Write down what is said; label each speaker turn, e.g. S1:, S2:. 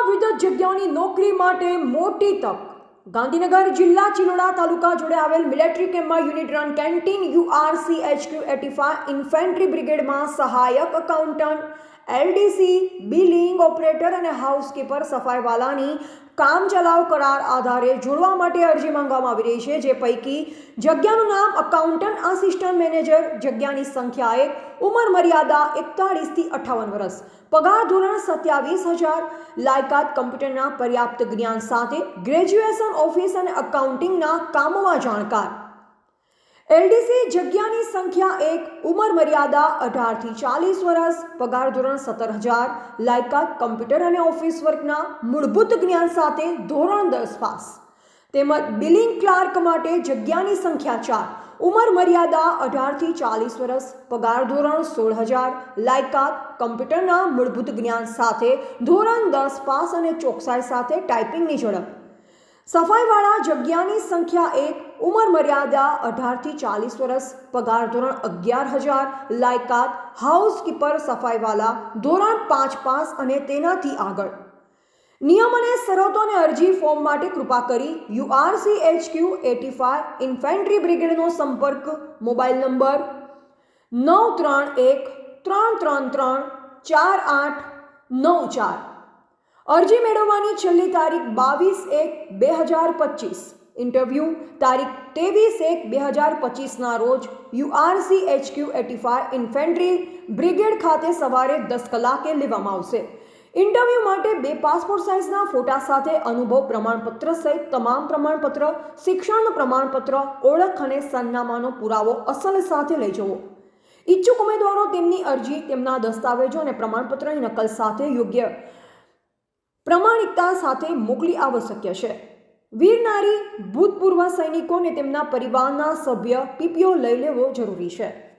S1: જિલ્લામાં વિવિધ જગ્યાઓની નોકરી માટે મોટી તક. ગાંધીનગર જિલ્લા ચિલોડા તાલુકા જોડે આવેલ મિલિટરી કેમ્પમાં unit run canteen URC HQ eighty five infantry બ્રિગેડમાં સહાયક એકાઉન્ટન્ટ એલડીસી, બિલિંગ ઓપરેટર અને હાઉસકીપર સફાઈવાલાની કામ ચલાવ કરાર આધારે જોડવા માટે અરજી માંગવામાં આવી રહી છે, જે પૈકી જગ્યાનું નામ અકાઉન્ટન્ટ આસિસ્ટન્ટ મેનેજર જગ્યાની સંખ્યા એક ઉંમર મર્યાદા એકતાળીસથી અઠ્ઠાવન વર્ષ, પગાર ધોરણ સત્યાવીસ હજાર, લાયકાત કમ્પ્યુટરના પર્યાપ્ત જ્ઞાન સાથે ગ્રેજ્યુએશન ઓફિસ અને અકાઉન્ટિંગના કામોમાં જાણકાર. એલડીસી જગ્યાની સંખ્યા એક, ઉંમર મર્યાદા અઢારથી ચાલીસ વર્ષ પગાર ધોરણ સત્તર હજાર, લાયકાત કમ્પ્યુટર અને ઓફિસ વર્કના મૂળભૂત જ્ઞાન સાથે ધોરણ દસ પાસ. તેમજ બિલિંગ ક્લાર્ક માટે જગ્યાની સંખ્યા ચાર, ઉંમર મર્યાદા અઢારથી ચાલીસ વર્ષ પગાર ધોરણ સોળ હજાર, લાયકાત કમ્પ્યુટરના મૂળભૂત જ્ઞાન સાથે ધોરણ દસ પાસ અને ચોકસાઈ સાથે ટાઈપિંગની ઝડપ. સફાઈવાળા જગ્યાની સંખ્યા એક, ઉંમર મર્યાદા અઢારથી ચાલીસ વર્ષ, પગાર ધોરણ અગિયાર હજાર, લાયકાત હાઉસકીપર સફાઈવાલા ધોરણ પાંચ પાસ અને તેનાથી આગળ. નિયમ અને શરતોને અરજી ફોર્મ માટે કૃપા કરી URC HQ eighty five infantry બ્રિગેડનો સંપર્ક મોબાઈલ નંબર નવ ત્રણ એક, ત્રણ ત્રણ ત્રણ, ચાર આઠ, નવ ચાર. અરજી મેળવવાની છેલ્લી તારીખ બાવીસ એક બે હજાર પચીસ. ઇન્ટરવ્યૂ તારીખ ત્રેવીસ એક બે હજાર પચીસના રોજ URC HQ AT five infantry brigade ખાતે સવારે દસ કલાકે લેવામાં આવશે. ઇન્ટરવ્યૂ માટે બે પાસપોર્ટ સાઇઝના ફોટા સાથે અનુભવ પ્રમાણપત્ર સહિત તમામ પ્રમાણપત્ર શિક્ષણનું પ્રમાણપત્ર, ઓળખ અને સરનામાનો પુરાવો અસલ સાથે લઈ જવો. ઈચ્છુક ઉમેદવારો તેમની અરજી, તેમના દસ્તાવેજો અને પ્રમાણપત્રની નકલ સાથે યોગ્ય. પ્રમાણિકતા સાથે મોકલી આવશ્યક છે. વીર નારી ભૂતપૂર્વ સૈનિકો અને તેમના પરિવારના સભ્ય પીપીઓ લઈ લેવો જરૂરી છે.